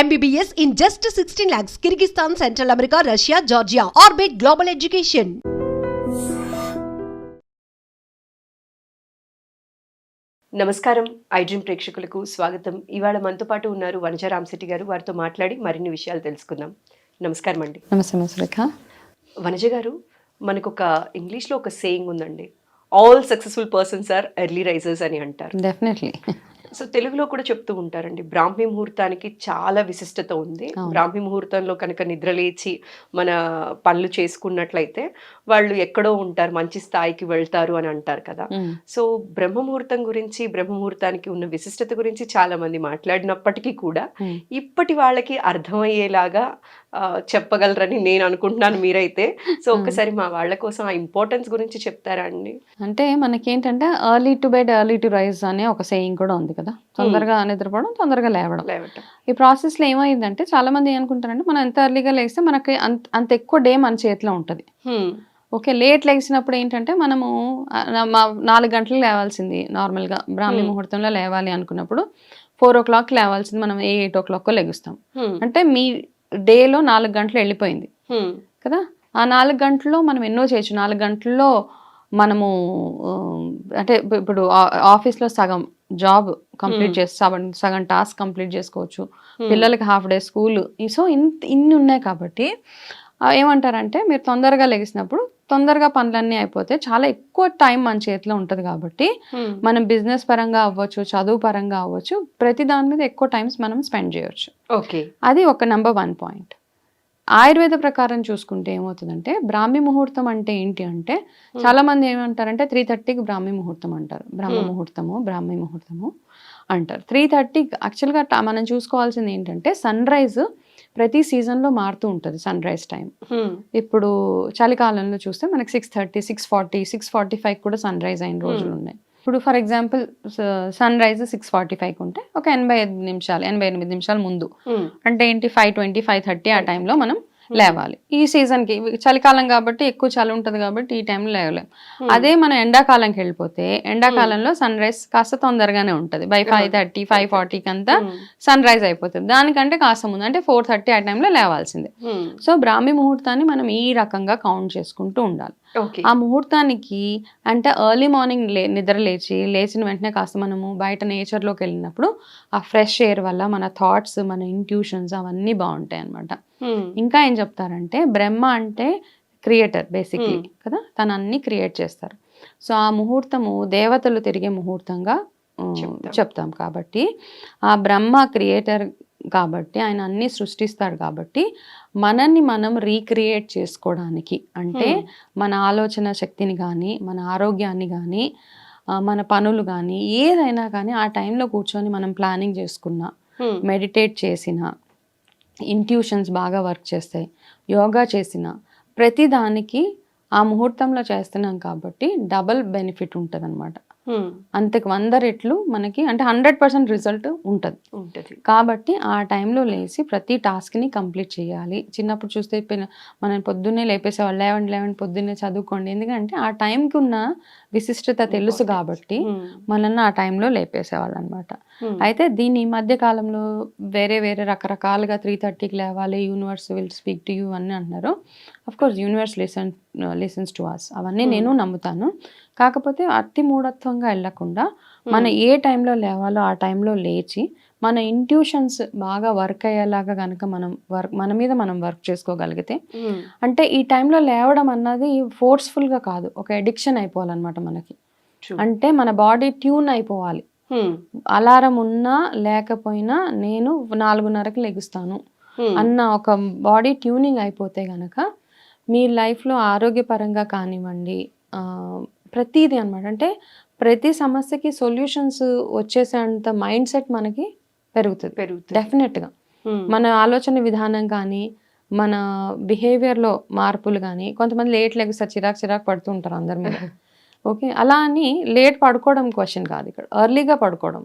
MBBS in just 16 lakhs, Kyrgyzstan, Central America, Russia, Georgia. Orbit Global Education. నమస్కారం. IDream ప్రేక్షకులకు స్వాగతం. ఇవాళ మనతో పాటు ఉన్నారు వనజ రామశెట్టి గారు. వారితో మాట్లాడి మరిన్ని విషయాలు తెలుసుకుందాం. నమస్కారం అండి. నమస్తే నమస్కారం రేఖ. వనజ గారు మనకు ఒక ఇంగ్లీష్లో ఒక సేయింగ్ ఉందండి. All successful persons are early risers అని అంటారు. డెఫినెట్లీ సో తెలుగులో కూడా చెప్తూ ఉంటారండి బ్రాహ్మీ ముహూర్తానికి చాలా విశిష్టత ఉంది. బ్రాహ్మీ ముహూర్తంలో కనుక నిద్రలేచి మన పనులు చేసుకున్నట్లయితే వాళ్ళు ఎక్కడో ఉంటారు మంచి స్థాయికి వెళ్తారు అని అంటారు కదా. సో బ్రహ్మ ముహూర్తం గురించి బ్రహ్మ ముహూర్తానికి ఉన్న విశిష్టత గురించి చాలా మంది మాట్లాడినప్పటికీ కూడా ఇప్పటి వాళ్ళకి అర్థమయ్యేలాగా చెప్పగలరని నేను అనుకుంటున్నాను మీరైతే. సో ఒకసారి మా వాళ్ళ కోసం ఆ ఇంపార్టెన్స్ గురించి చెప్తారా అండి? అంటే మనకేంటంటే early to bed early to rise అనే ఒక సేయింగ్ కూడా ఉంది కదా? తొందరగా నిద్రపోవడం తొందరగా లేవడం. ఈ ప్రాసెస్లో ఏమైందంటే చాలా మంది ఏమనుకుంటారంటే మనం ఎంత ఎర్లీగా లేస్తే మనకి అంత అంత ఎక్కువ డే మన చేతిలో ఉంటుంది. ఓకే లేట్ లేచినప్పుడు ఏంటంటే మనము నాలుగు గంటలకు లేవాల్సింది నార్మల్గా. బ్రాహ్మీ Hmm. ముహూర్తంలో లేవాలి అనుకున్నప్పుడు ఫోర్ ఓ క్లాక్ లేవాల్సింది మనం ఎయిట్ ఓ క్లాక్ లెగుస్తాం. అంటే మీ డేలో నాలుగు గంటలు వెళ్ళిపోయింది. కదా? ఆ నాలుగు గంటల్లో మనం ఎన్నో చేయొచ్చు. నాలుగు గంటల్లో మనము అంటే ఇప్పు- ఇప్పుడు ఆఫీస్లో సగం జాబ్ కంప్లీట్. చేసి సగం సగం టాస్క్ కంప్లీట్ చేసుకోవచ్చు. పిల్లలకి హాఫ్ డే స్కూల్ సో ఇంత ఇన్ని ఉన్నాయి కాబట్టి ఏమంటారంటే మీరు తొందరగా లెగిసినప్పుడు తొందరగా పనులన్నీ అయిపోతే చాలా ఎక్కువ టైం మన చేతిలో ఉంటుంది కాబట్టి. మనం బిజినెస్ పరంగా అవ్వచ్చు చదువు పరంగా అవ్వచ్చు ప్రతి దాని మీద ఎక్కువ టైమ్స్ మనం స్పెండ్ చేయొచ్చు ఓకే అది ఒక నెంబర్ వన్ పాయింట్ ఆయుర్వేద ప్రకారం చూసుకుంటే ఏమవుతుందంటే బ్రాహ్మీ ముహూర్తం అంటే ఏంటి అంటే చాలా మంది ఏమంటారంటే త్రీ థర్టీకి బ్రాహ్మీ ముహూర్తం అంటారు. బ్రహ్మ. ముహూర్తము బ్రాహ్మీ ముహూర్తము అంటారు. త్రీ థర్టీ యాక్చువల్గా మనం చూసుకోవాల్సింది ఏంటంటే సన్ రైజ్ ప్రతి సీజన్లో మారుతూ ఉంటుంది సన్ రైజ్ టైం. ఇప్పుడు చలికాలంలో చూస్తే మనకి six thirty six forty six forty five కూడా సన్ రైజ్ అయిన రోజులు ఉన్నాయి. ఇప్పుడు for example sunrise six forty ఫైవ్కి ఉంటే ఒక ఎనభై ఐదు నిమిషాలు ఎనభై ఎనిమిది నిమిషాలు ముందు. హ్మ్. అంటే ఏంటి? ఫైవ్ ట్వంటీ ఫైవ్ థర్టీ ఆ టైంలో మనం లేవాలి. ఈ సీజన్కి చలికాలం కాబట్టి ఎక్కువ చలి ఉంటుంది కాబట్టి ఈ టైంలో లేవలేం. హ్మ్. అదే మనం ఎండాకాలంకి వెళ్ళిపోతే ఎండాకాలంలో సన్ రైజ్ కాస్త తొందరగానే ఉంటుంది. బై ఫైవ్ థర్టీ ఫైవ్ ఫార్టీకి అంతా. సన్ రైజ్ అయిపోతుంది. దానికంటే కాస్త ముందు అంటే ఫోర్ థర్టీ ఆ టైంలో లేవాల్సిందే. సో బ్రాహ్మీ ముహూర్తాన్ని మనం ఈ రకంగా కౌంట్ చేసుకుంటూ ఉండాలి. ఆ ముహూర్తానికి అంటే ఎర్లీ మార్నింగ్ లే నిద్ర లేచి లేచిన వెంటనే కాస్త మనము బయట నేచర్లోకి వెళ్ళినప్పుడు ఆ ఫ్రెష్ ఎయిర్ వల్ల మన థాట్స్ మన ఇంట్యూషన్స్ అవన్నీ బాగుంటాయి అన్నమాట హ్మ్. ఇంకా ఏం చెప్తారంటే బ్రహ్మ అంటే క్రియేటర్ బేసిక్లీ. కదా తను అన్ని క్రియేట్ చేస్తారు సో ఆ ముహూర్తము దేవతలు తిరిగే ముహూర్తంగా. చెప్తాం కాబట్టి ఆ బ్రహ్మ క్రియేటర్ కాబట్టి ఆయన అన్ని సృష్టిస్తాడు కాబట్టి మనల్ని మనం రీక్రియేట్ చేసుకోవడానికి అంటే. మన ఆలోచన శక్తిని కానీ మన ఆరోగ్యాన్ని కానీ మన పనులు కానీ ఏదైనా కానీ ఆ టైంలో కూర్చొని మనం ప్లానింగ్ చేసుకున్నా. మెడిటేట్ చేసిన ఇంట్యూషన్స్ బాగా వర్క్ చేస్తాయి యోగా చేసిన ప్రతి దానికి ఆ ముహూర్తంలో చేస్తున్నాం కాబట్టి డబల్ బెనిఫిట్ ఉంటుంది. అంతకు వంద రెట్లు మనకి అంటే హండ్రెడ్ పర్సెంట్ రిజల్ట్ ఉంటుంది. ఉంటది. కాబట్టి ఆ టైంలో లేచి ప్రతి టాస్క్ని కంప్లీట్ చేయాలి. చిన్నప్పుడు చూస్తే మనం పొద్దున్నే లేపేసేవాళ్ళు లేవండి లేవండి పొద్దున్నే చదువుకోండి. ఎందుకంటే ఆ టైంకి ఉన్న విశిష్టత తెలుసు. కాబట్టి. మనల్ని ఆ టైంలో లేపేసేవాళ్ళు అనమాట. అయితే దీన్ని ఈ మధ్య కాలంలో వేరే వేరే రకరకాలుగా త్రీ థర్టీకి లేవాలి universe will speak to you అని అంటున్నారు. Course universe listen listens to us అవన్నీ Hmm. నేను నమ్ముతాను కాకపోతే అతి మూఢత్వంగా వెళ్ళకుండా మన Hmm. ఏ టైంలో లేవాలో ఆ టైంలో లేచి మన ఇంట్యూషన్స్ బాగా వర్క్ అయ్యేలాగా కనుక మనం వర్క్ మన మీద మనం వర్క్ చేసుకోగలిగితే హ్మ్. అంటే ఈ టైంలో లేవడం అన్నది ఫోర్స్ఫుల్గా కాదు ఒక ఎడిక్షన్ అయిపోవాలన్నమాట మనకి. అంటే మన బాడీ ట్యూన్ అయిపోవాలి. అలారం ఉన్నా లేకపోయినా నేను నాలుగున్నరకి లెగుస్తాను. అన్న ఒక బాడీ ట్యూనింగ్ అయిపోతే గనక మీ లైఫ్లో ఆరోగ్యపరంగా కానివ్వండి ప్రతిదీ అనమాట అంటే ప్రతి సమస్యకి సొల్యూషన్స్ వచ్చేసేంత మైండ్ సెట్ మనకి పెరుగుతుంది. పెరుగుతుంది. డెఫినెట్గా. మన ఆలోచన విధానం కానీ మన బిహేవియర్లో మార్పులు కానీ కొంతమంది లేట్ లెగుస్తారు చిరాకు చిరాకు పడుతూ ఉంటారు అందరి మీద. ఓకే? అలా అని లేట్ పడుకోవడం క్వశ్చన్ కాదు ఇక్కడ. ఎర్లీగా పడుకోవడం.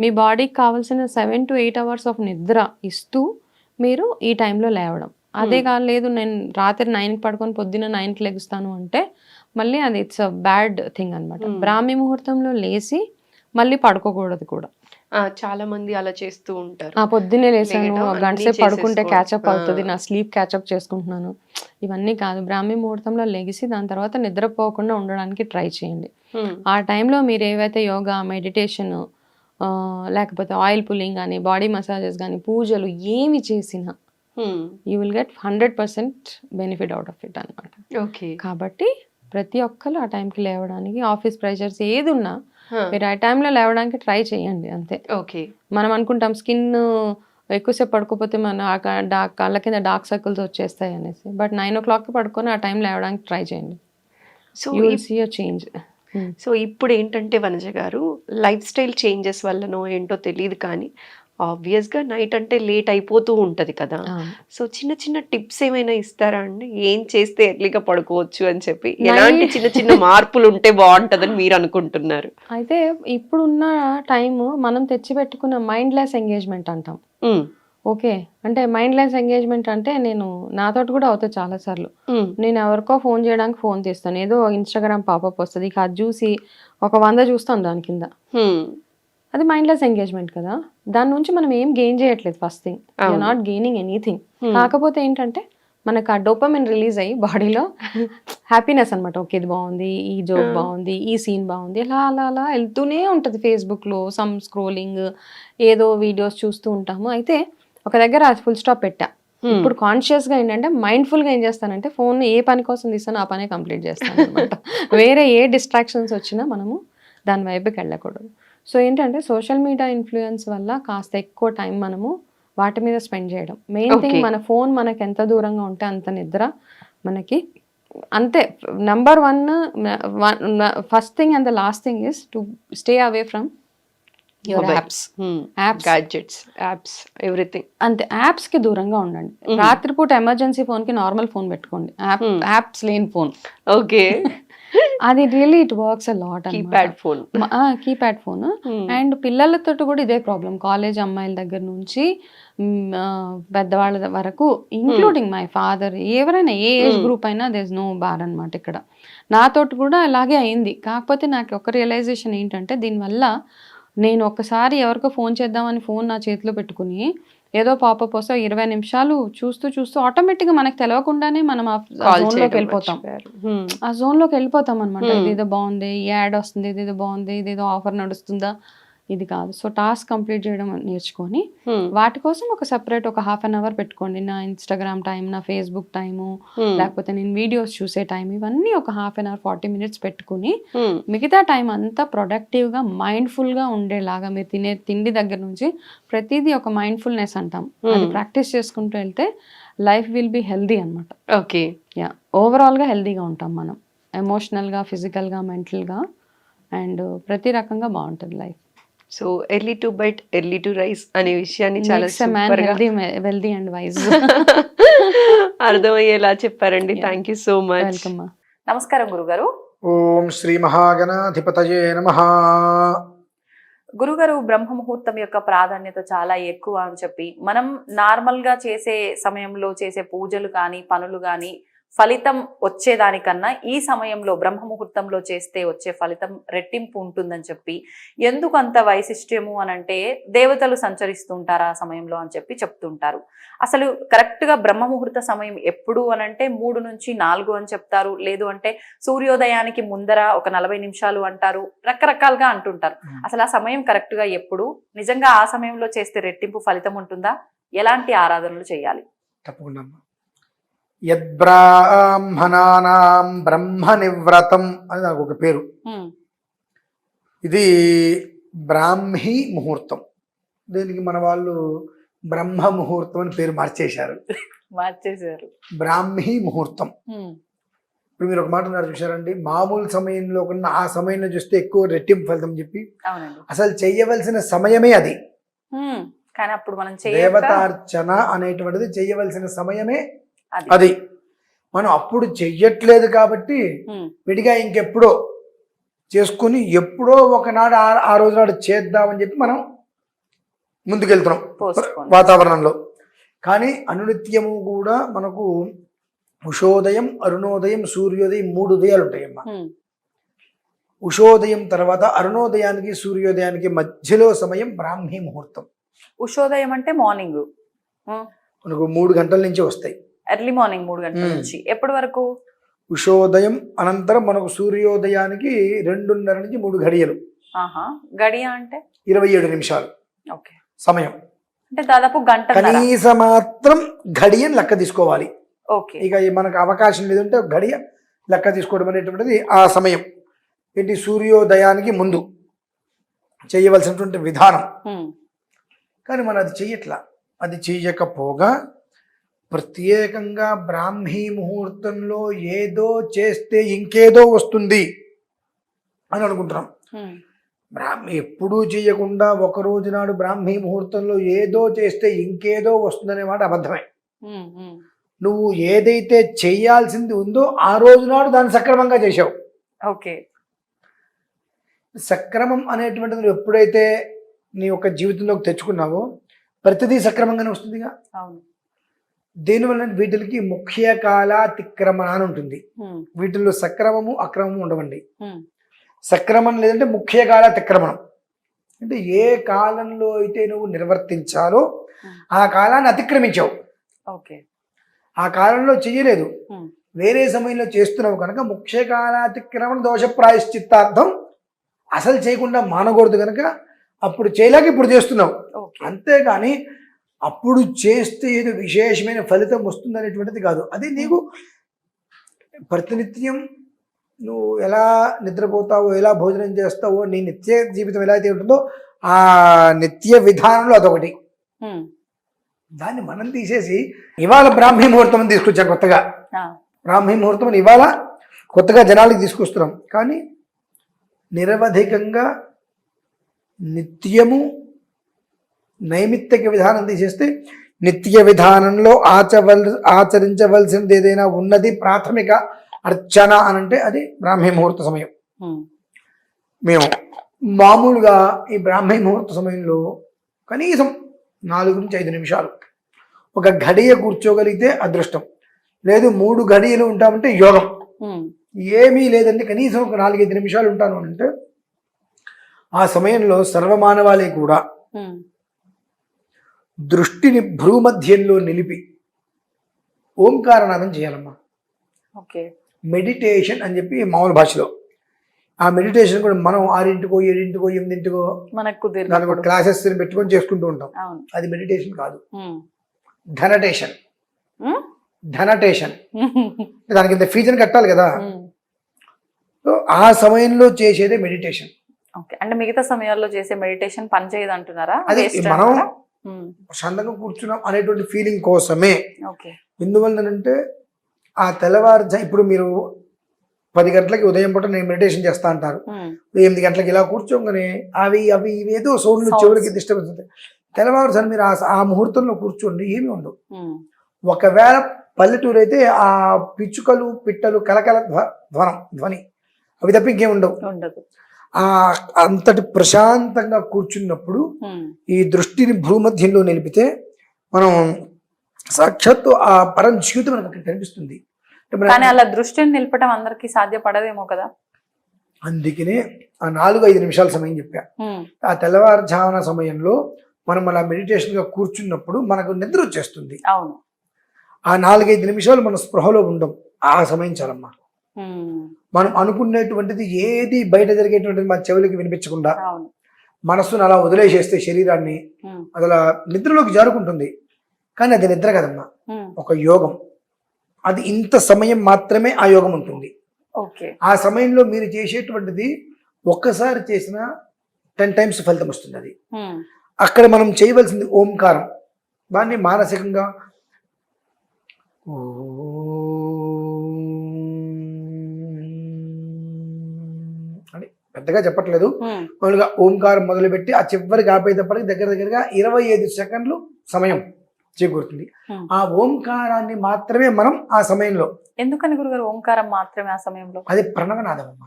మీ బాడీకి కావాల్సిన seven to eight hours of నిద్ర ఇస్తూ మీరు ఈ టైంలో లేవడం. అదే కాదు లేదు నేను రాత్రి నైన్కి పడుకొని పొద్దున్న నైన్కి లెగుస్తాను అంటే మళ్ళీ అది ఇట్స్ అ బ్యాడ్ థింగ్ అనమాట Hmm. బ్రాహ్మీ ముహూర్తంలో లేచి మళ్ళీ పడుకోకూడదు కూడా చాలా మంది అలా చేస్తూ ఉంటారు ఆ పొద్దున్నే లేసాను గంట సేపు పడుకుంటే క్యాచప్ అవుతుంది. నా స్లీప్ క్యాచప్ చేసుకుంటున్నాను ఇవన్నీ కాదు బ్రాహ్మీ ముహూర్తంలో లెగిసి దాని తర్వాత నిద్రపోకుండా ఉండడానికి ట్రై చేయండి హ్మ్. ఆ టైంలో మీరు ఏవైతే యోగా మెడిటేషన్ లేకపోతే ఆయిల్ పుల్లింగ్ కానీ బాడీ మసాజెస్ కానీ పూజలు ఏమి చేసినా. You will get hundred percent benefit out of it అనమాట ఓకే కాబట్టి ప్రతి ఒక్కరు ఆ టైంకి లేవడానికి ఆఫీస్ ప్రెషర్స్ ఏది ఉన్నా. మీరు ఆ టైంలో లేవడానికి ట్రై చేయండి అంతే. ఓకే మనం అనుకుంటాం స్కిన్ ఎక్కువసేపు పడుకోపోతే మన ఆ క- డార్క్ కళ్ళ కింద డార్క్ సర్కిల్స్ వచ్చేస్తాయి అనేసి బట్ నైన్ ఓ క్లాక్కి పడుకొని ఆ టైం లేవడానికి ట్రై చేయండి. So you will see a change so ఇప్పుడు ఏంటంటే వనజ గారు లైఫ్ స్టైల్ చేంజెస్ వల్లనో ఏంటో తెలియదు కానీ ఆబ్వియస్గా నైట్ అంటే లేట్ అయిపోతూ ఉంటది కదా. సో చిన్న చిన్న టిప్స్ ఏమైనా ఇస్తారా అండి? ఏం చేస్తే ఎర్లీగా పడుకోవచ్చు అని చెప్పి? ఎలాంటి చిన్న చిన్న మార్పులు ఉంటే బాగుంటదని మీరు అనుకుంటున్నారు? అయితే ఇప్పుడున్న టైం మనం తెచ్చిపెట్టుకున్న మైండ్లెస్ ఎంగేజ్మెంట్ అంటాం. ఓకే. అంటే మైండ్లెస్ ఎంగేజ్మెంట్ అంటే నేను నాతోటి కూడా అవుతుంది చాలాసార్లు. నేను ఎవరికో ఫోన్ చేయడానికి ఫోన్ తీస్తాను. ఏదో ఇన్స్టాగ్రామ్ పాపప్ వస్తుంది. ఇక అది చూసి ఒక వంద చూస్తాను దాని కింద. అది మైండ్లెస్ ఎంగేజ్మెంట్ కదా. దాని నుంచి మనం ఏం గెయిన్ చేయట్లేదు ఫస్ట్ థింగ్ అవును. Not gaining anything Hmm. కాకపోతే ఏంటంటే మనకు ఆ డోపమిన్ రిలీజ్ అయ్యి బాడీలో హ్యాపీనెస్ అనమాట ఓకే ఇది బాగుంది ఈ జోక్ Hmm. బాగుంది ఈ సీన్ బాగుంది అలా అలా అలా వెళ్తూనే ఉంటుంది ఫేస్బుక్లో సమ్ స్క్రోలింగ్ ఏదో వీడియోస్ చూస్తూ ఉంటాము అయితే ఒక దగ్గర ఫుల్ స్టాప్ పెట్టా ఉమ్. ఇప్పుడు కాన్షియస్గా ఏంటంటే మైండ్ఫుల్గా ఏం చేస్తానంటే ఫోన్ ఏ పని కోసం తీస్తానో ఆ పనే కంప్లీట్ చేస్తాను అనమాట వేరే ఏ డిస్ట్రాక్షన్స్ వచ్చినా మనము దాని వైపుకి వెళ్ళకూడదు సో ఏంటంటే సోషల్ మీడియా ఇన్ఫ్లుయెన్స్ వల్ల కాస్త ఎక్కువ టైం మనము వాటి మీద స్పెండ్ చేయడం. Main thing. మన ఫోన్ మనకి ఎంత దూరంగా ఉంటే అంత నిద్ర మనకి అంతే. Number one first thing and the last thing is to stay away from your Mobile. Apps. Um, apps. Gadgets apps everything అంతే. యాప్స్కి దూరంగా ఉండండి. Mhm. రాత్రిపూట ఎమర్జెన్సీ ఫోన్కి నార్మల్ ఫోన్ పెట్టుకోండి. App Hmm. యాప్స్ లేని ఫోన్. ఓకే అది really it works a lot keypad phone keypad phone and పిల్లలతో కూడా ఇదే ప్రాబ్లం కాలేజ్ అమ్మాయిల దగ్గర నుంచి పెద్దవాళ్ళ వరకు ఇంక్లూడింగ్ మై ఫాదర్ ఎవరైనా ఏ ఏజ్ Hmm. గ్రూప్ అయినా దేస్ నో బార్ అనమాట ఇక్కడ. నాతోటి కూడా అలాగే అయింది. కాకపోతే నాకు ఒక రియలైజేషన్ ఏంటంటే దీనివల్ల నేను ఒకసారి ఎవరికో ఫోన్ చేద్దామని ఫోన్ నా చేతిలో పెట్టుకుని ఏదో పాపప్ వస్తే ఇరవై నిమిషాలు చూస్తూ చూస్తూ ఆటోమేటిక్గా మనకు తెలియకుండానే మనం ఆ జోన్లోకి వెళ్ళిపోతాం. ఆ జోన్లోకి వెళ్ళిపోతాం అనమాట. ఇదేదో బాగుంది ఈ యాడ్ వస్తుంది ఇదేదో బాగుంది ఇదేదో ఆఫర్ నడుస్తుందా? ఇది కాదు. సో టాస్క్ కంప్లీట్ చేయడం నేర్చుకొని వాటి కోసం ఒక సెపరేట్ ఒక హాఫ్ అన్ అవర్ పెట్టుకోండి. నా ఇన్స్టాగ్రామ్ టైం నా ఫేస్బుక్ టైము లేకపోతే నేను వీడియోస్ చూసే టైం ఇవన్నీ ఒక half an hour forty minutes పెట్టుకుని మిగతా టైం అంతా ప్రొడక్టివ్గా మైండ్ఫుల్గా ఉండేలాగా మీరు తినే తిండి దగ్గర నుంచి ప్రతిదీ ఒక మైండ్ఫుల్నెస్ అంటాం. అది. ప్రాక్టీస్ చేసుకుంటూ వెళ్తే లైఫ్ విల్ బి హెల్దీ అనమాట ఓకే. యా ఓవరాల్గా హెల్దీగా ఉంటాం మనం. ఎమోషనల్గా ఫిజికల్గా మెంటల్గా అండ్ ప్రతి రకంగా బాగుంటుంది life so early to bed early to rise అనే విషయాన్ని చాలా వెల్దీ అండ్ వైజ్ అర్థమయ్యేలా చెప్పారండి. Thank you so much welcome నమస్కారం గురుగారు. ఓం శ్రీ మహాగణాధిపతయే నమ. గురుగారు బ్రహ్మ ముహూర్తం యొక్క ప్రాధాన్యత చాలా ఎక్కువ అని చెప్పి మనం నార్మల్గా చేసే సమయంలో చేసే పూజలు కానీ పనులు కానీ ఫలితం వచ్చేదానికన్నా ఈ సమయంలో బ్రహ్మ ముహూర్తంలో చేస్తే వచ్చే ఫలితం రెట్టింపు ఉంటుందని చెప్పి ఎందుకు అంత వైశిష్ట్యము అని అంటే దేవతలు సంచరిస్తుంటారు ఆ సమయంలో అని చెప్పి చెప్తుంటారు. అసలు కరెక్ట్గా బ్రహ్మ ముహూర్త సమయం ఎప్పుడు అని అంటే మూడు నుంచి నాలుగు అని చెప్తారు. లేదు అంటే సూర్యోదయానికి ముందర ఒక నలభై నిమిషాలు అంటారు. రకరకాలుగా అంటుంటారు. అసలు ఆ సమయం కరెక్ట్గా ఎప్పుడు? నిజంగా ఆ సమయంలో చేస్తే రెట్టింపు ఫలితం ఉంటుందా? ఎలాంటి ఆరాధనలు చేయాలి? తప్పకుండా. యద్బ్రాహ్మణానాం బ్రహ్మ నివ్రతం అని నాకు ఒక పేరు. ఇది బ్రాహ్మీ ముహూర్తం. దీనికి మన వాళ్ళు బ్రహ్మ ముహూర్తం అని పేరు మార్చేశారు. మార్చేశారు. బ్రాహ్మీ ముహూర్తం. ఇప్పుడు మీరు ఒక మాట ఉన్నారు చూసారండి మామూలు సమయంలో కన్నా ఆ సమయంలో చూస్తే ఎక్కువ రెట్టింపు ఫలితం చెప్పి అసలు చెయ్యవలసిన సమయమే అది. కానీ అప్పుడు మనం దేవతార్చన అనేటువంటిది చెయ్యవలసిన సమయమే అది. మనం అప్పుడు చెయ్యట్లేదు కాబట్టి. విడిగా ఇంకెప్పుడో చేసుకుని ఎప్పుడో ఒకనాడు ఆ- ఆ రోజు నాడు చేద్దామని చెప్పి మనం ముందుకెళ్తున్నాం. వాతావరణంలో. కానీ అనునిత్యము కూడా మనకు ఉషోదయం అరుణోదయం సూర్యోదయం మూడు ఉదయాలు ఉంటాయమ్మా. ఉషోదయం తర్వాత అరుణోదయానికి సూర్యోదయానికి మధ్యలో సమయం బ్రాహ్మీ ముహూర్తం. ఉషోదయం అంటే మార్నింగ్. మనకు మూడు గంటల నుంచి వస్తాయి. ఎర్లీ మార్నింగ్ మూడు గంటల. నుంచి. ఎప్పటి వరకు? ఉషోదయం అనంతరం మనకు సూర్యోదయానికి రెండున్నర నుంచి మూడు గడియలు. గడియ అంటే? ఇరవై ఏడు నిమిషాలు. ఓకే. సమయం. అంటే దాదాపు గంట కనీస మాత్రం గడియని లెక్క తీసుకోవాలి. ఓకే. ఇక ఈ మనకు అవకాశం లేదు అంటే గడియ లెక్క తీసుకోవడం అనేటువంటిది ఆ సమయం. ఏంటి? సూర్యోదయానికి ముందు చేయవలసినటువంటి విధానం. కానీ మనం అది చెయ్యట్లా. అది చెయ్యకపోగా ప్రత్యేకంగా బ్రాహ్మీ ముహూర్తంలో ఏదో చేస్తే ఇంకేదో వస్తుంది అని అనుకుంటున్నాం. బ్రాహ్మీ ఎప్పుడూ చేయకుండా ఒక రోజు నాడు బ్రాహ్మీ ముహూర్తంలో ఏదో చేస్తే ఇంకేదో వస్తుందనే మాట అబద్ధమే. నువ్వు ఏదైతే చేయాల్సింది ఉందో ఆ రోజు నాడు దాన్ని సక్రమంగా చేసావు ఓకే. సక్రమం అనేటువంటిది నువ్వు ఎప్పుడైతే నీ యొక్క జీవితంలోకి తెచ్చుకున్నావో ప్రతిదీ సక్రమంగానే వస్తుందిగా. అవును. దీనివల్ల వీటికి ముఖ్య కాలాతిక్రమణ అని ఉంటుంది. వీటిల్లో సక్రమము అక్రమము ఉండవండి. సక్రమం లేదంటే ముఖ్య కాలాతిక్రమణం అంటే ఏ కాలంలో అయితే నువ్వు నిర్వర్తించాలో ఆ కాలాన్ని అతిక్రమించావు. ఓకే. ఆ కాలంలో చెయ్యలేదు. వేరే సమయంలో చేస్తున్నావు కనుక ముఖ్య కాలాతిక్రమణ దోష ప్రాయశ్చిత్తార్థం అసలు చేయకుండా మానకూడదు కనుక అప్పుడు చేయలేక ఇప్పుడు చేస్తున్నావు. అంతేగాని అప్పుడు చేస్తే ఏదో విశేషమైన ఫలితం వస్తుంది అనేటువంటిది కాదు అది నీకు ప్రతినిత్యం నువ్వు ఎలా నిద్రపోతావో ఎలా భోజనం చేస్తావో నీ నిత్య జీవితం ఎలా అయితే ఉంటుందో ఆ నిత్య విధానంలో అదొకటి. దాన్ని మనం తీసేసి ఇవాళ బ్రాహ్మీ ముహూర్తం అని తీసుకొచ్చాం కొత్తగా. బ్రాహ్మీ ముహూర్తం అని ఇవాళ కొత్తగా జనాలకి తీసుకొస్తున్నాం కానీ నిరవధికంగా నిత్యము నైమిత్తిక విధానం తీసేస్తే నిత్య విధానంలో ఆచవల్ ఆచరించవలసినది ఏదైనా ఉన్నది ప్రాథమిక అర్చన అనంటే అది బ్రాహ్మీ ముహూర్త సమయం మ్మ్. మేము మామూలుగా ఈ బ్రాహ్మీ ముహూర్త సమయంలో కనీసం నాలుగు నుంచి ఐదు నిమిషాలు ఒక గడియ కూర్చోగలిగితే అదృష్టం లేదు మూడు గడియలు ఉంటామంటే యోగం. ఏమీ లేదండి కనీసం ఒక నాలుగైదు నిమిషాలు ఉంటాను అంటే ఆ సమయంలో సర్వమానవాళి కూడా. దృష్టిని భ్రూమధ్యంలో నిలిపి ఓంకారనాదం చేయాలమ్మా. ఓకే. మెడిటేషన్ అని చెప్పి మామూలు భాషలో. ఆ మెడిటేషన్ కూడా మనం ఆరింటికో ఏడింటికో ఎనిమిదింటికో మనకు క్లాసెస్ పెట్టుకొని చేసుకుంటూ ఉంటాం. అది మెడిటేషన్ కాదు. ధనటేషన్? ధనటేషన్. దానికి ఇంత ఫీజుని కట్టాలి కదా. సో ఆ సమయంలో చేసేదే మెడిటేషన్. ఓకే. అంటే మిగతా సమయాల్లో చేసే మెడిటేషన్ పని చేయదు అంటున్నారా అదే మనం. ప్రశాంతంగా కూర్చున్నాం అనేటువంటి ఫీలింగ్ కోసమే. ఎందువల్లనంటే ఆ తెల్లవారుజా ఇప్పుడు మీరు పది గంటలకి ఉదయం పూట నేను మెడిటేషన్ చేస్తా అంటారు. ఎనిమిది గంటలకి ఇలా కూర్చోగానే అవి అవి ఇవి ఏదో సౌండ్లు. చెవులకి డిస్టర్బెన్స్ ఉంటాయి తెల్లవారుజాను మీరు ఆ ముహూర్తంలో కూర్చోండి ఏమీ ఉండవు. ఒకవేళ పల్లెటూరు అయితే ఆ పిచ్చుకలు పిట్టలు కలకల ధ్వ- ధ్వనం ధ్వని అవి తప్ప ఇంకేం ఉండవు. ఆ అంతటి ప్రశాంతంగా కూర్చున్నప్పుడు. ఈ దృష్టిని భూమధ్యంలో నిలిపితే మనం సాక్షాత్తు ఆ పరంజ్యూతి మనకు అక్కడ కనిపిస్తుంది. కానీ అలా దృష్టిని నిలపడం అందరికి సాధ్యపడదేమో కదా? అందుకనే ఆ నాలుగు ఐదు నిమిషాల సమయం చెప్పా. ఆ తెల్లవారుజామున సమయంలో మనం అలా మెడిటేషన్గా కూర్చున్నప్పుడు మనకు నిద్ర వచ్చేస్తుంది. అవును. ఆ నాలుగైదు నిమిషాలు మన స్పృహలో ఉండం. ఆ సమయం చాలమ్మా. మ్మ్. మనం అనుకునేటువంటిది ఏది బయట జరిగేటువంటిది మన చెవులకి వినిపించకుండా మనస్సును అలా వదిలేసేస్తే శరీరాన్ని అలా నిద్రలోకి జారుకుంటుంది. కానీ అది నిద్ర కదమ్మా. మ్మ్. ఒక యోగం. అది ఇంత సమయం మాత్రమే ఆ యోగం ఉంటుంది. ఆ సమయంలో మీరు చేసేటువంటిది ఒక్కసారి చేసిన టెన్ టైమ్స్ ఫలితం వస్తుంది అది. అక్కడ మనం చేయవలసింది ఓంకారం. దాన్ని మానసికంగా అని పెద్దగా చెప్పట్లేదు మ్మ్. మామూలుగా ఓంకారం మొదలుపెట్టి ఆ చివరికి ఆపేటప్పటికి దగ్గర దగ్గరగా ఇరవై ఐదు సెకండ్లు సమయం చేకూరుతుంది. ఆ ఓంకారాన్ని మాత్రమే మనం ఆ సమయంలో ఎందుకని గురుగారు ఓంకారం మాత్రమే ఆ సమయంలో అది ప్రణవనాదం అమ్మ.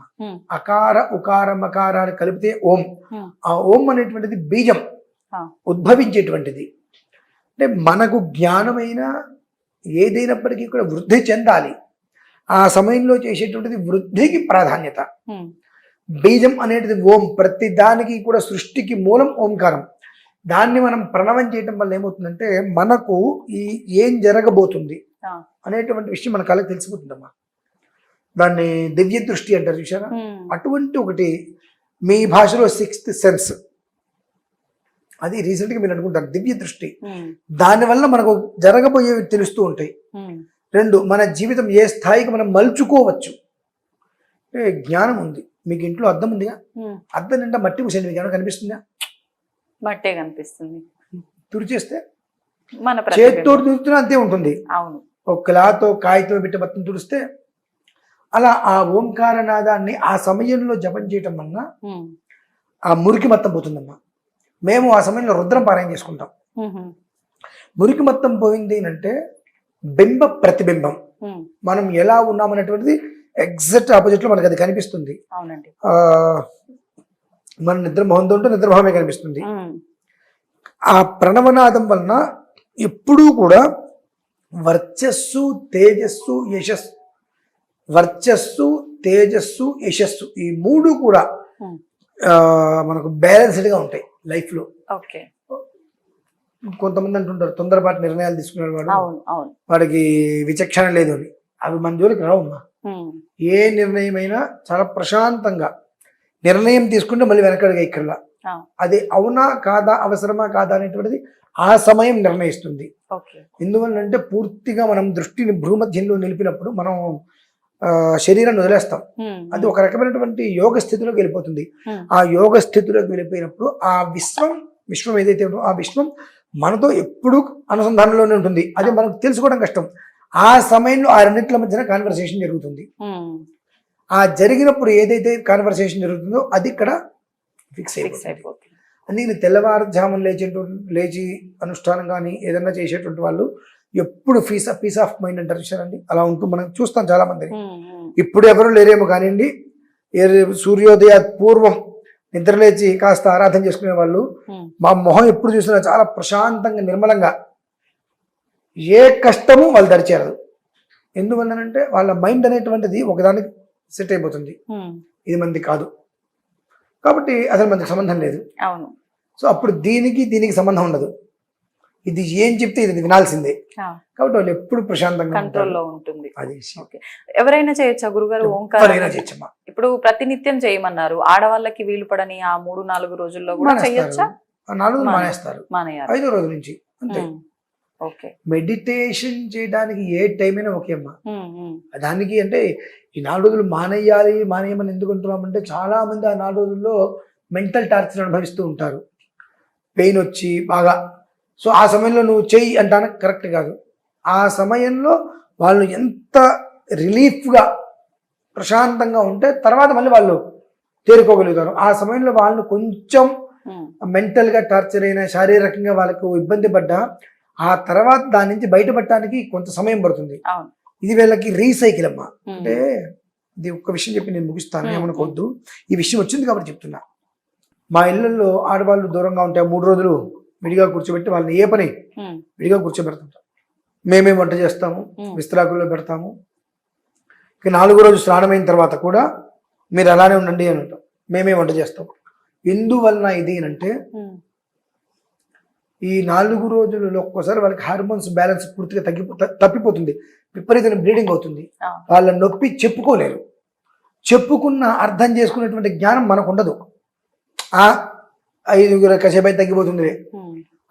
అకార ఉకార మకారాలు కలిపితే ఓం. ఆ ఓం అనేటువంటిది బీజం. ఉద్భవించేటువంటిది అంటే మనకు జ్ఞానమైన ఏదైనప్పటికీ కూడా వృద్ధి చెందాలి ఆ సమయంలో చేసేటువంటిది వృద్ధికి ప్రాధాన్యత. బీజం అనేది ఓం. ప్రతి దానికి కూడా సృష్టికి మూలం ఓంకారం. దాన్ని మనం ప్రణవం చేయటం వల్ల ఏమవుతుందంటే మనకు ఈ ఏం జరగబోతుంది. అనేటువంటి విషయం మన కళ్ళకి తెలిసిపోతుందమ్మా. దాన్ని దివ్య దృష్టి అంటారు చూసారా అటువంటి ఒకటి మీ భాషలో సిక్స్త్ సెన్స్. అది రీసెంట్గా మీరు అనుకుంటారు. దివ్య దృష్టి. దానివల్ల మనకు జరగబోయేవి తెలుస్తూ ఉంటాయి. రెండు మన జీవితం ఏ స్థాయికి మనం మలుచుకోవచ్చు. జ్ఞానం ఉంది. మీకు ఇంట్లో అద్దం ఉందిగా. అద్దం నిండా మట్టి పూసేది మీకు ఏమైనా కనిపిస్తుందా? మట్టే కనిపిస్తుంది. తుడిచేస్తే? మన చేతితో. తుడుతున్నా అంతే ఉంటుంది. అవును. ఒక క్లాత్ కాగితం పెట్టి మొత్తం తుడిస్తే అలా ఆ ఓంకార నాదాన్ని ఆ సమయంలో జపం చేయటం వలన ఆ మురికి మొత్తం పోతుందమ్మా. మేము ఆ సమయంలో రుద్రం పారాయణ చేసుకుంటాం. మురికి మొత్తం పోయింది అంటే బింబ ప్రతిబింబం. మనం ఎలా ఉన్నామనేటువంటిది ఎగ్జాక్ట్ ఆపోజిట్లో మనకు అది కనిపిస్తుంది. అవునండి. మన నిద్ర మొహంతో ఉంటే నిద్రమోహమే కనిపిస్తుంది. ఆ ప్రణవనాదం వలన ఎప్పుడూ కూడా వర్చస్సు తేజస్సు యశస్సు. వర్చస్సు తేజస్సు యశస్సు ఈ మూడు కూడా మనకు బ్యాలెన్స్డ్గా ఉంటాయి లైఫ్లో ఓకే. కొంతమంది అంటుంటారు తొందరపాటు నిర్ణయాలు తీసుకునేవాడు వాడికి విచక్షణ లేదు అని. అవి మన జోలికి రావమ్మా. ఏ నిర్ణయమైనా చాలా ప్రశాంతంగా నిర్ణయం తీసుకుంటే మళ్ళీ వెనకడుగా ఇక్కడ. అది అవునా కాదా అవసరమా కాదా అనేటువంటిది ఆ సమయం నిర్ణయిస్తుంది. ఎందువల్లంటే పూర్తిగా మనం దృష్టిని భ్రూమధ్యంలో నిలిపినప్పుడు మనం ఆ, శరీరాన్ని వదిలేస్తాం. అది ఒక రకమైనటువంటి యోగ స్థితిలోకి వెళ్ళిపోతుంది. ఆ యోగ స్థితిలోకి వెళ్ళిపోయినప్పుడు ఆ విశ్వం విశ్వం ఏదైతే ఉందో ఆ విశ్వం మనతో ఎప్పుడూ అనుసంధానంలోనే ఉంటుంది. అది మనకు తెలుసుకోవడం కష్టం. ఆ సమయంలో ఆ రెండింటిల మధ్యన కాన్వర్సేషన్ జరుగుతుంది. ఆ జరిగినప్పుడు ఏదైతే కాన్వర్సేషన్ జరుగుతుందో అది ఇక్కడ ఫిక్స్ అయిపోతుంది. అందుకని తెల్లవారుజామున లేచేటువంటి లేచి అనుష్ఠానం కానీ ఏదన్నా చేసేటువంటి వాళ్ళు ఎప్పుడు పీస్ పీస్ ఆఫ్ మైండ్ అంటారు చూసారండి అలా ఉంటూ మనం చూస్తాం చాలా మందిని ఇప్పుడు ఎవరు లేరేమో కానివ్వండి సూర్యోదయ పూర్వం నిద్రలేచి కాస్త ఆరాధన చేసుకునే వాళ్ళు మా మొహం ఎప్పుడు చూసినా చాలా ప్రశాంతంగా నిర్మలంగా ఏ కష్టము వాళ్ళు దరిచేరదు. ఎందువల్లనంటే వాళ్ళ మైండ్ అనేటువంటిది ఒకదానికి సెట్ అయిపోతుంది. ఇది మంది కాదు. కాబట్టి అసలు మనకి సంబంధం లేదు. అవును. సో అప్పుడు దీనికి దీనికి సంబంధం ఉండదు. ఇది ఏం చెప్తే ఇది వినాల్సిందే. కాబట్టి వాళ్ళు ఎప్పుడు ప్రశాంతంగా. కంట్రోల్లో ఉంటుంది. అది. ఎవరైనా చేయొచ్చా గురుగారు? ఓంకారం? చేయొచ్చమ్మా. ఇప్పుడు ప్రతినిత్యం చేయమన్నారు. ఆడవాళ్ళకి వీలు పడని ఆ మూడు నాలుగు రోజుల్లో కూడా చేయొచ్చా? నాలుగు మానేస్తారు. ఐదో రోజు నుంచి అంతే. మెడిటేషన్ చేయడానికి ఏ టైం అయినా ఓకే అమ్మా. దానికి అంటే ఈ నాలుగు రోజులు మానేయాలి మానేయమని ఎందుకు అంటున్నామంటే చాలా మంది ఆ నాలుగు రోజుల్లో మెంటల్ టార్చర్ అనుభవిస్తూ ఉంటారు. పెయిన్ వచ్చి బాగా. సో ఆ సమయంలో నువ్వు చెయ్యి అంటాను కరెక్ట్ కాదు. ఆ సమయంలో వాళ్ళు ఎంత రిలీఫ్గా ప్రశాంతంగా ఉంటే తర్వాత మళ్ళీ వాళ్ళు తేరుకోగలుగుతారు. ఆ సమయంలో వాళ్ళు కొంచెం మెంటల్గా టార్చర్ అయినా శారీరకంగా వాళ్ళకు ఇబ్బంది పడ్డా ఆ తర్వాత దాని నుంచి బయటపడటానికి కొంత సమయం పడుతుంది. ఇది వీళ్ళకి రీసైకిల్ అమ్మా. అంటే ఇది ఒక్క విషయం చెప్పి నేను ముగిస్తాను. ఏమనుకోవద్దు. ఈ విషయం వచ్చింది కాబట్టి చెప్తున్నా. మా ఇళ్ళల్లో ఆడవాళ్ళు దూరంగా ఉంటే మూడు రోజులు విడిగా కూర్చోబెట్టి వాళ్ళని ఏ పని? విడిగా కూర్చోబెడుతుంటాం మేమే వంట చేస్తాము? విస్తరాకుల్లో పెడతాము. ఇక నాలుగో రోజు స్నానమైన తర్వాత కూడా మీరు అలానే ఉండండి అని అంటాం. మేమే వంట చేస్తాం? ఎందువలన ఇది అంటే ఈ నాలుగు రోజులలో ఒక్కోసారి వాళ్ళకి హార్మోన్స్ బ్యాలెన్స్ పూర్తిగా తగ్గిపో తప్పిపోతుంది. విపరీతమైన బ్లీడింగ్ అవుతుంది. వాళ్ళ నొప్పి చెప్పుకోలేరు. చెప్పుకున్న అర్థం చేసుకునేటువంటి జ్ఞానం మనకు ఉండదు ఆ ఐదుగురు కాసేపు అయితే తగ్గిపోతుంది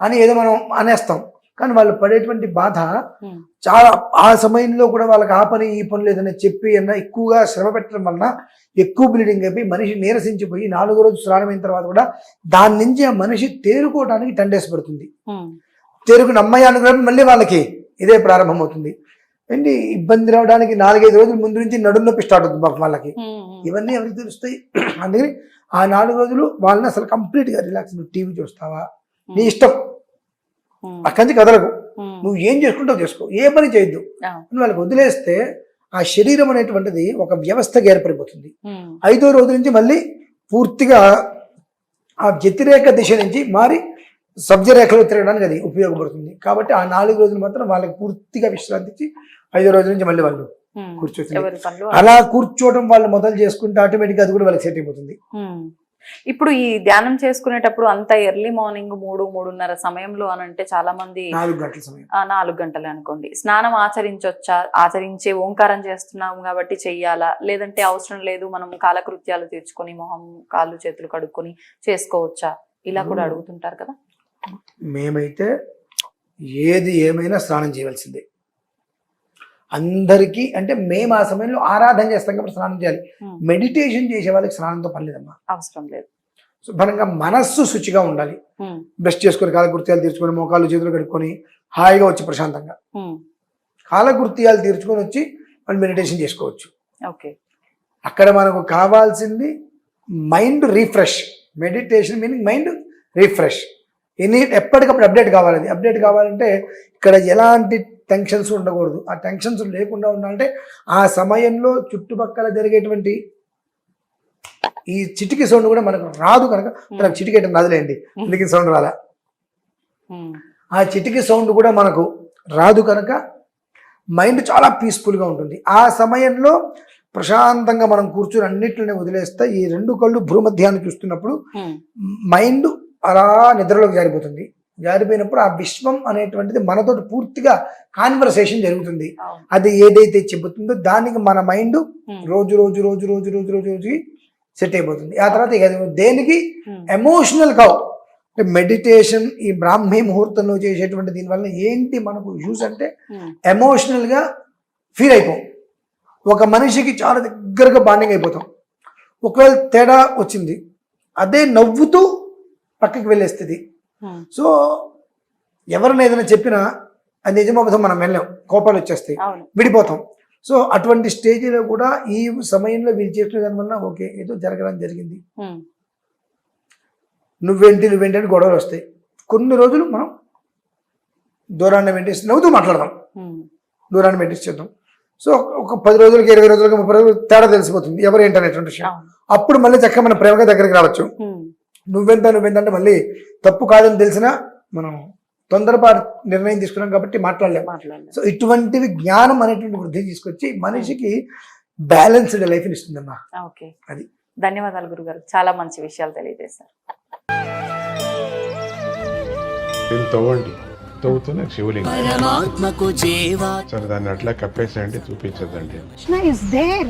అని ఏదో మనం అనేస్తాం. కానీ వాళ్ళు పడేటువంటి బాధ ఉమ్, చాలా ఆ సమయంలో కూడా వాళ్ళకి ఆ పని ఈ పని లేదని చెప్పి అన్న ఎక్కువగా శ్రమ పెట్టడం వలన ఎక్కువ బ్లీడింగ్ అయిపోయి మనిషి నీరసించిపోయి నాలుగో రోజు స్నానమైన తర్వాత కూడా దాని నుంచి ఆ మనిషి తేరుకోవడానికి టెన్ డేస్ పడుతుంది. ఉమ్, తేరుకుని అమ్మాయి అనుకున్నప్పుడు మళ్ళీ వాళ్ళకి ఇదే ప్రారంభమవుతుంది. ఏంటి? ఇబ్బంది రావడానికి నాలుగైదు రోజుల ముందు నుంచి నడుము నొప్పి స్టార్ట్ అవుతుంది పాపం వాళ్ళకి. ఉమ్, ఇవన్నీ ఎవరికి తెలుస్తాయి? అందుకని ఆ నాలుగు రోజులు వాళ్ళని అసలు కంప్లీట్గా రిలాక్స్ నువ్వు టీవీ చూస్తావా? నీ ఇష్టం. అక్కడి నుంచి కదలకు. నువ్వు ఏం చేసుకుంటావు చేసుకో. ఏ పని చేయొద్దు. నువ్వు వాళ్ళకి వదిలేస్తే ఆ శరీరం అనేటువంటిది ఒక వ్యవస్థగా ఏర్పడిపోతుంది. ఐదో రోజు నుంచి మళ్ళీ పూర్తిగా ఆ వ్యతిరేక దిశ నుంచి మారి సబ్జరేఖలో తిరగడానికి అది ఉపయోగపడుతుంది. కాబట్టి ఆ నాలుగు రోజులు మాత్రం వాళ్ళకి పూర్తిగా విశ్రాంతి ఇచ్చి ఐదో రోజు నుంచి మళ్ళీ వాళ్ళు. కూర్చోవచ్చు. అలా కూర్చోవడం వాళ్ళు మొదలు చేసుకుంటే ఆటోమేటిక్గా అది కూడా వాళ్ళకి సెట్ అయిపోతుంది. ఇప్పుడు ఈ ధ్యానం చేసుకునేటప్పుడు అంత ఎర్లీ మార్నింగ్ మూడు మూడున్నర సమయంలో అని అంటే చాలా మంది నాలుగు గంటల సమయం. ఆ, నాలుగు గంటలే అనుకోండి. స్నానం ఆచరించొచ్చా? ఆచరించే ఓంకారం చేస్తున్నాం కాబట్టి చెయ్యాలా? లేదంటే అవసరం లేదు మనం కాలకృత్యాలు తీర్చుకొని మొహం కాళ్ళు చేతులు కడుక్కొని చేసుకోవచ్చా? ఇలా కూడా. అడుగుతుంటారు కదా. మేమైతే ఏది ఏమైనా స్నానం చేయవలసిందే. అందరికీ అంటే మేము ఆ సమయంలో ఆరాధన చేస్తాం కాబట్టి స్నానం చేయాలి. మెడిటేషన్ చేసే వాళ్ళకి స్నానంతో పని లేదమ్మా. అవసరం లేదు. శుభ్రంగా మనస్సు శుచిగా ఉండాలి. బ్రష్ చేసుకొని కాలకృత్యాలు తీర్చుకొని మోకాళ్ళు చేతులు కడుక్కొని హాయిగా వచ్చి ప్రశాంతంగా. కాలకృత్యాలు తీర్చుకొని వచ్చి మనం మెడిటేషన్ చేసుకోవచ్చు. ఓకే. అక్కడ మనకు కావాల్సింది mind refresh. Meditation meaning mind refresh. Any ఎప్పటికప్పుడు అప్డేట్ కావాలి. అప్డేట్ కావాలంటే ఇక్కడ ఎలాంటి టెన్షన్స్ ఉండకూడదు. ఆ టెన్షన్స్ లేకుండా ఉండాలంటే ఆ సమయంలో చుట్టుపక్కల జరిగేటువంటి ఈ చిటికి సౌండ్ కూడా మనకు రాదు కనుక మనకు చిటికేట నదిలేండి అందుకే సౌండ్ రాలా. ఆ చిటికి సౌండ్ కూడా మనకు రాదు కనుక మైండ్ చాలా పీస్ఫుల్గా ఉంటుంది. ఆ సమయంలో ప్రశాంతంగా మనం కూర్చుని అన్నిటిని వదిలేస్తే ఈ రెండు కళ్ళు భూమధ్యాన్ని చూస్తున్నప్పుడు. మైండ్ అలా నిద్రలోకి జారిపోతుంది. జారిపోయినప్పుడు ఆ విశ్వం అనేటువంటిది మనతోటి పూర్తిగా కాన్వర్సేషన్ జరుగుతుంది. అది ఏదైతే చెబుతుందో దానికి మన మైండ్. రోజు రోజు రోజు రోజు రోజు రోజు రోజు సెట్ అయిపోతుంది ఆ తర్వాత ఇక దేనికి. ఎమోషనల్ కావు అంటే మెడిటేషన్ ఈ బ్రాహ్మీ ముహూర్తంలో చేసేటువంటి దీనివల్ల ఏంటి మనకు యూస్ అంటే. ఎమోషనల్గా ఫీల్ అయిపోం ఒక మనిషికి చాలా దగ్గరగా బాండింగ్ అయిపోతాం ఒకవేళ తేడా వచ్చింది అదే నవ్వుతూ పక్కకి వెళ్ళేస్తుంది. సో ఎవరిని ఏదైనా చెప్పినా అది నిజమవుతాం మనం వెళ్ళాం కోపాలు వచ్చేస్తాయి. విడిపోతాం. సో అటువంటి స్టేజ్లో కూడా ఈ సమయంలో వీళ్ళు చేసిన దానివల్ల ఓకే ఏదో జరగడం జరిగింది. నువ్వేంటి నువ్వేంటి అని గొడవలు వస్తాయి. కొన్ని రోజులు మనం దూరాన్ని మెయింటైన్ నవ్వుతూ మాట్లాడదాం. దూరాన్ని మెయింటైన్ చేద్దాం. సో ఒక పది రోజులకి ఇరవై రోజులకి ముప్పై రోజులు తేడా తెలిసిపోతుంది. ఎవరు ఏంటనేటువంటి విషయం. అప్పుడు మళ్ళీ చక్కగా మన ప్రేమగా దగ్గరికి రావచ్చు. నువ్వెంత నువ్వెంత అంటే మళ్ళీ తప్పు కాదని తెలిసినా మనం తొందరపాటు నిర్ణయం తీసుకున్నాం కాబట్టి మాట్లాడలేము మాట్లాడలేదు సో ఇటువంటివి జ్ఞానం అనేటువంటి వృద్ధి తీసుకొచ్చి మనిషికి బ్యాలెన్స్డ్ లైఫ్ని ఇస్తుందమ్మా. ఓకే. అది. ధన్యవాదాలు గురుగారు. చాలా మంచి విషయాలు తెలియజేశారు. తవ్వండి. తవ్వుతూనే శివలింగం. సరే దాన్ని అట్లా కప్పేసేయండి చూపించదండి కృష్ణ ఇస్ దేర్